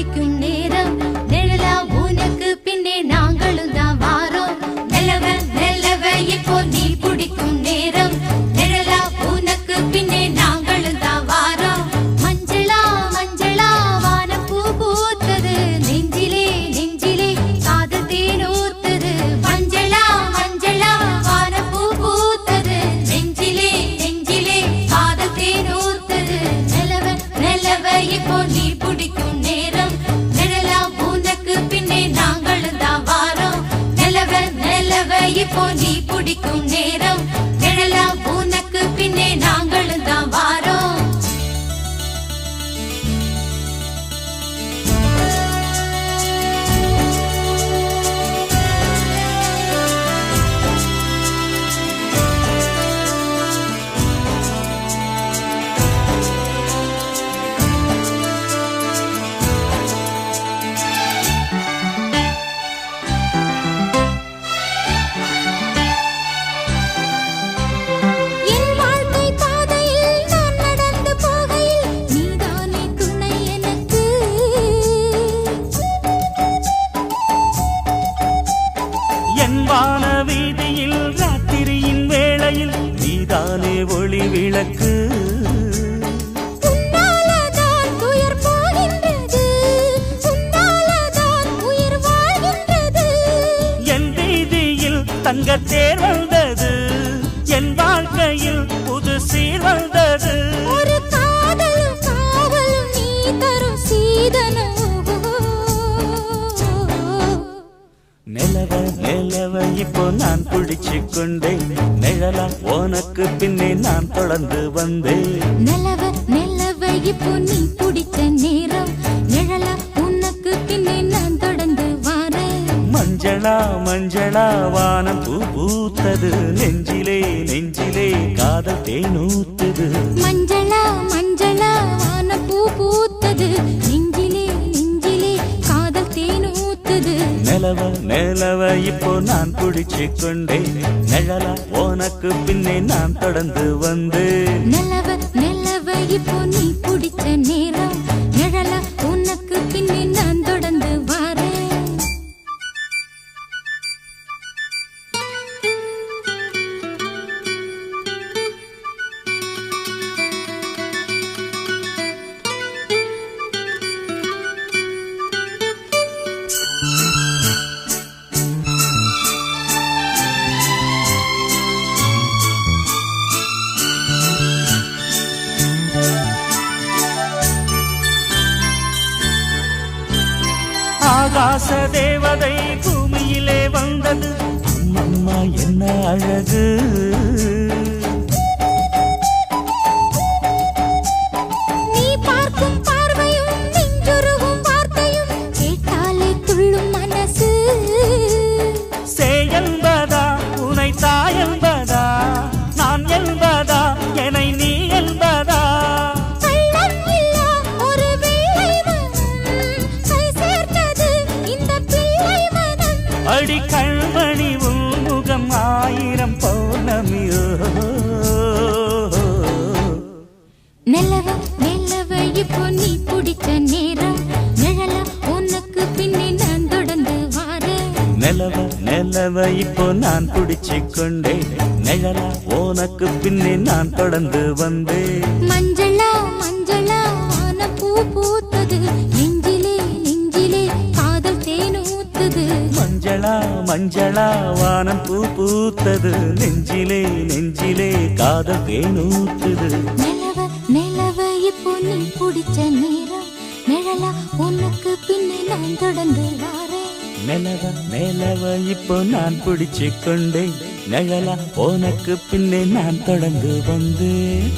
பிடிக்கும் என் வான வீதியில் ராத்திரியின் வேளையில் நீதானே ஒளி விளக்கு. உன்னாலதான் துயர் போகின்றது. உன்னாலதான் உயிர் வாழ்கின்றது. என் வீதியில் தங்க தேர் வந்தது. என் வாழ்க்கையில் இப்போ நான் பிடிச்சு கொண்டேன். நிழலா உனக்கு பின்னே நான் தொடர்ந்து வந்தேன். நிலவ நிலவ இப்போ நீ பிடிச்ச நேரம். நிழலா உனக்கு பின்னே நான் தொடர்ந்து வாரேன். மஞ்சளா மஞ்சளா வானம் பூ பூத்தது. நெஞ்சிலே நெஞ்சிலே காதல் தேனூத்துது. மஞ்சளா மஞ்சளா வான பூ பூத்தது. நிலவ நிலவ இப்போ நான் குடிச்சு கொண்டேன் நிழலா உனக்கு பின்னே நான் தொடர்ந்து வந்து. நிலவ ஆகாச தேவதை பூமியிலே வந்தது. அம்மா என்ன அழகு? அடி கண்மணி உன் முகம் ஆயிரம் பௌர்ணமியோ நிலவ நிலவ இப்போ நீ பிடிச்ச நேரம். நிழல உனக்கு பின்னே நான் தொடர்ந்து வாரேன் நிலவ நிலவ இப்போ நான் பிடிச்சு கொண்டேன் நிழலா உனக்கு பின்னே நான் தொடர்ந்து வந்தேன் மஞ்சளா மஞ்சளா ஆன பூ மஞ்சளா வானம் பூ பூத்தது. நெஞ்சிலே நெஞ்சிலே காதல் தேனூத்துது நிலவ நிலவ இப்போ நீ பிடிச்ச நேரம். நிழலா உனக்கு பின்னே நான் தொடர்ந்து நிலவ நிலவ இப்போ நான் பிடிச்சு கொண்டேன். நிழலா உனக்கு பின்னே நான் தொடர்ந்து வந்தேன்.